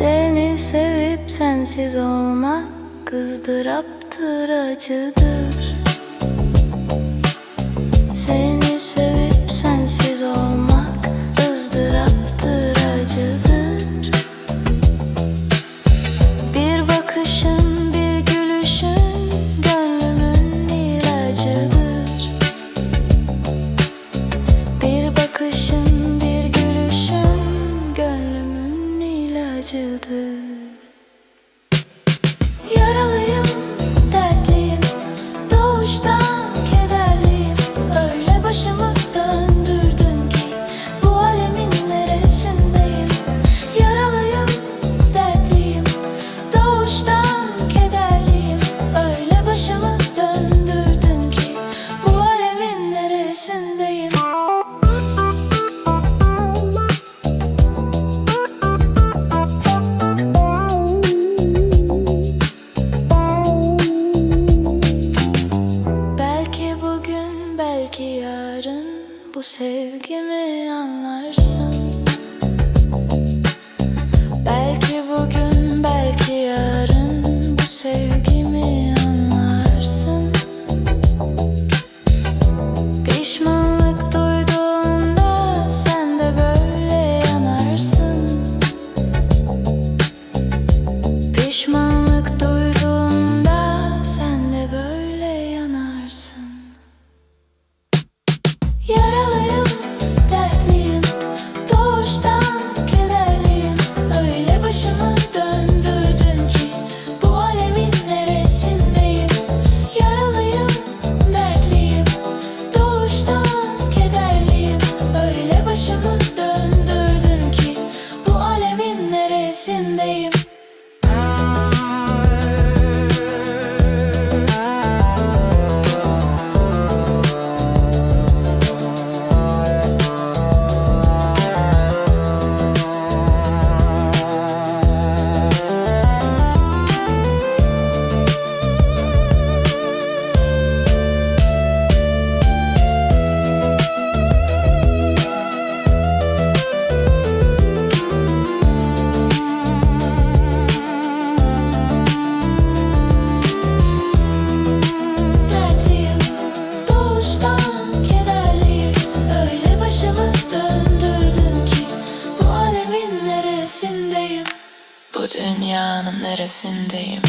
Seni sevip sensiz olmak kızdıraptır acıdır. to the Belki yarın bu sevgimi anlarsın. neresindeyim? Bu dünyanın neresindeyim?